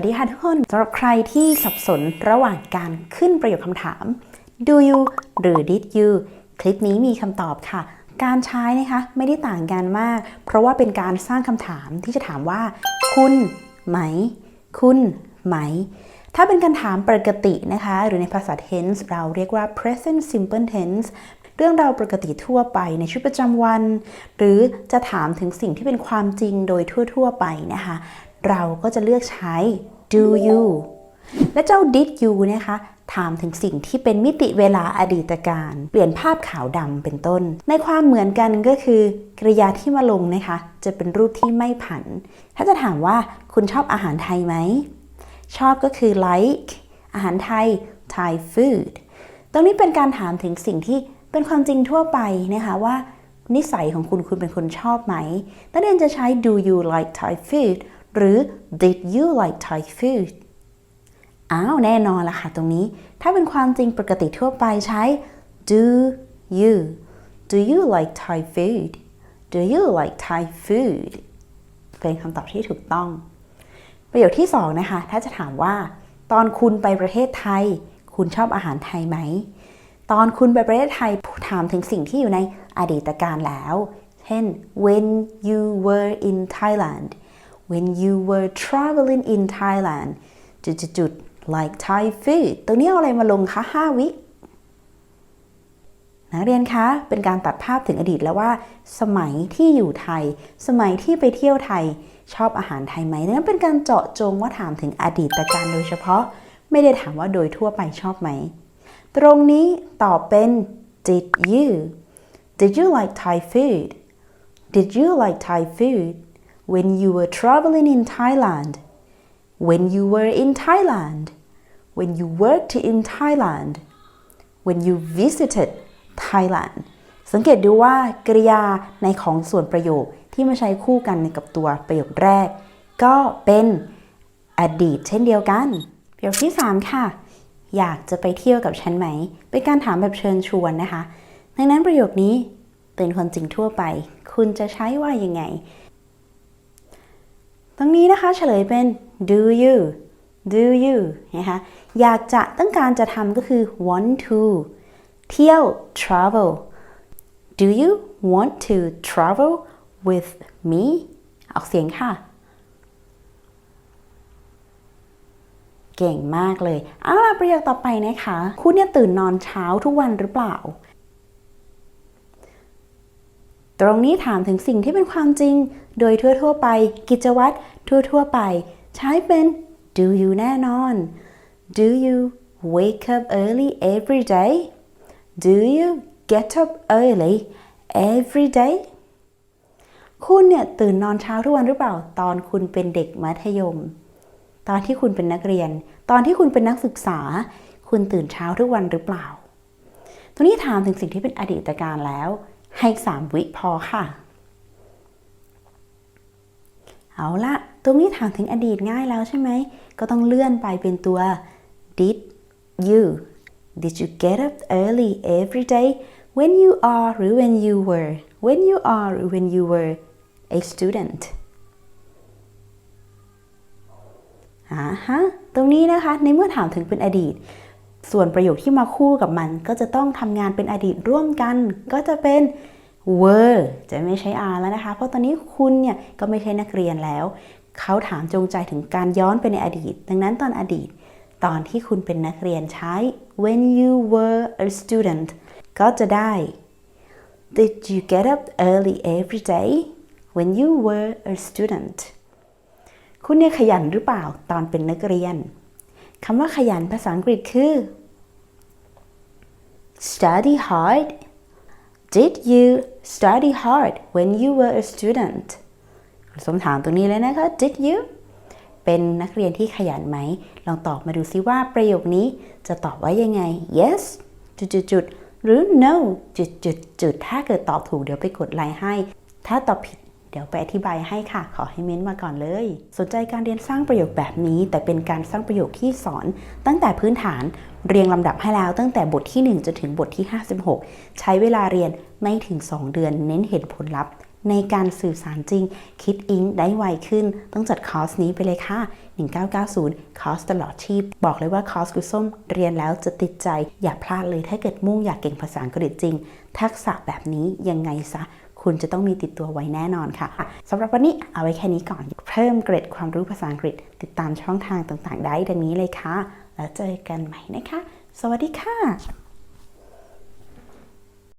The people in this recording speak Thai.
สวัสดีค่ะทุกคนสำหรับใครที่สับสนระหว่างการขึ้นประโยคคำถาม do you หรือ did you คลิปนี้มีคำตอบค่ะ การใช้นะคะไม่ได้ต่างกันมาก เพราะว่าเป็นการสร้างคำถามที่จะถามว่า คุณไหม คุณไหม ถ้าเป็นการถามปกตินะคะ หรือในภาษา tense เราเรียกว่า present simple tense เรื่องราวปกติทั่วไปในชีวิตประจำวัน หรือจะถามถึงสิ่งที่เป็นความจริงโดยทั่ว ๆ ไปนะคะ เราก็จะเลือกใช้ do you และเจ้า did you นะคะถามถึงสิ่งที่เป็นมิติเวลาอดีตการ เปลี่ยนภาพขาวดำเป็นต้น ในความเหมือนกันก็คือ กริยาที่มาลงนะคะ จะเป็นรูปที่ไม่ผัน ถ้าจะถามว่าคุณชอบอาหารไทยไหม ชอบก็คือ like อาหารไทย Thai food ตรงนี้เป็นการถามถึงสิ่งที่เป็นความจริงทั่วไปนะคะว่า นิสัยของคุณคุณเป็นคนชอบไหมนักเรียนจะใช้ do you like Thai food หรือ did you like Thai food อ้าวแน่นอนละค่ะตรงนี้ ถ้าเป็นความจริงปกติทั่วไปใช้ do you do you like Thai food do you like Thai food เป็นคำตอบที่ถูกต้อง ประโยคที่สองนะคะ ถ้าจะถามว่า ตอนคุณไปประเทศไทย คุณชอบอาหารไทยไหม ตอนคุณไปประเทศไทยถามถึงสิ่งที่อยู่ในอดีตการแล้ว เช่น when you were in Thailand when you were traveling in Thailand จุดๆ like Thai food ตรงนี้เอาอะไรมาลงคะ5วินักเรียนคะเป็นการตัดภาพถึงอดีตแล้วว่า สมัยที่อยู่ไทย สมัยที่ไปเที่ยวไทย ชอบอาหารไทยไหมนั่นเป็นการเจาะจงว่าถามถึงอดีตการโดยเฉพาะ ไม่ได้ถามว่าโดยทั่วไปชอบไหม ตรงนี้ตอบเป็น did you did you like Thai food did you like Thai food when you were traveling in Thailand when you were in Thailand when you worked in Thailand when you visited Thailand สังเกตดูว่ากริยาในของส่วนประโยคที่มาใช้คู่กันกับตัวประโยคแรก ก็เป็นอดีตเช่นเดียวกัน ประโยคที่ 3 ค่ะ อยากจะไปเที่ยวกับฉันไหม เป็นการถามแบบเชิญชวนนะคะ ดังนั้นประโยคนี้เป็นความจริงทั่วไป คุณจะใช้ว่ายังไง ตรงนี้นะคะเฉลยเป็น do you do you นะคะอยากจะต้องการจะทำก็คือ want to เที่ยว travel do you want to travel with me ออกเสียงค่ะ เก่งมากเลย เอาล่ะประโยคต่อไปนะคะ คุณเนี่ยตื่นนอนเช้าทุกวันหรือเปล่า ตรงนี้ถามถึงสิ่งที่เป็นความจริง โดยทั่วๆไป กิจวัตรทั่วๆไป ใช้เป็น do you แน่นอน do you wake up early every day do you get up early every day คุณเนี่ยตื่นนอนเช้าทุกวันหรือเปล่า ตอนคุณเป็นเด็กมัธยม ตอนที่คุณเป็นนักเรียน ตอนที่คุณเป็นนักศึกษา คุณตื่นเช้าทุกวันหรือเปล่า ตรงนี้ถามถึงสิ่งที่เป็นอดีตการแล้ว ให้สามวิพอค่ะ เอาละตรงนี้ถามถึงอดีตง่ายแล้วใช่ไหม ก็ต้องเลื่อนไปเป็นตัว did you did you get up early every day when you are หรือ when you were when you are หรือ when you were a student อ่าฮะ ตรงนี้นะคะ ในเมื่อถามถึงเป็นอดีต ส่วนประโยคที่มาคู่กับมันก็จะต้องทำงานเป็นอดีตร่วมกัน ก็จะเป็น were จะไม่ใช้ are แล้วนะคะ เพราะตอนนี้คุณเนี่ยก็ไม่ใช่นักเรียนแล้ว เขาถามจงใจถึงการย้อนไปในอดีต ดังนั้นตอนอดีต ตอนที่คุณเป็นนักเรียนใช้ when you were a student ก็จะได้ Did you get up early every day when you were a student คุณเนี่ยขยันหรือเปล่าตอนเป็นนักเรียน คำว่าขยันภาษาอังกฤษคือ study hard Did you study hard when you were a student สมถามตรงนี้เลยนะคะ Did you เป็นนักเรียนที่ขยันไหม ลองตอบมาดูซิว่าประโยคนี้จะตอบว่ายังไง yes จุดจุดจุดหรือ no จุดจุดจุดถ้าเกิดตอบถูกเดี๋ยวไปกดไลค์ให้ ถ้าตอบผิด เดี๋ยวไปอธิบายให้ค่ะ ขอให้เม้นมาก่อนเลย สนใจการเรียนสร้างประโยคแบบนี้ แต่เป็นการสร้างประโยคที่สอน ตั้งแต่พื้นฐานเรียงลำดับให้แล้วตั้งแต่บทที่ 1 จนถึงบทที่ 56 ใช้เวลาเรียนไม่ถึง 2 เดือน เน้นเห็นผลลัพธ์ ในการสื่อสารจริง คิดอิงได้ไวขึ้น ต้องจัดคอร์สนี้ไปเลยค่ะ 1990 คอร์สตลอดชีพ บอกเลยว่าคอร์สกุส้มเรียนแล้วจะติดใจ อย่าพลาดเลยถ้าเกิดมุ่งอยากเก่งภาษาอังกฤษจริง ทักษะแบบนี้ยังไงซะ คุณจะต้องมีติดตัวไว้แน่นอนค่ะสำหรับวันนี้เอาไว้แค่นี้ก่อน เพิ่มเกรดความรู้ภาษาอังกฤษ ติดตามช่องทางต่างๆ ได้ดังนี้เลยค่ะ แล้วเจอกันใหม่นะคะ สวัสดีค่ะ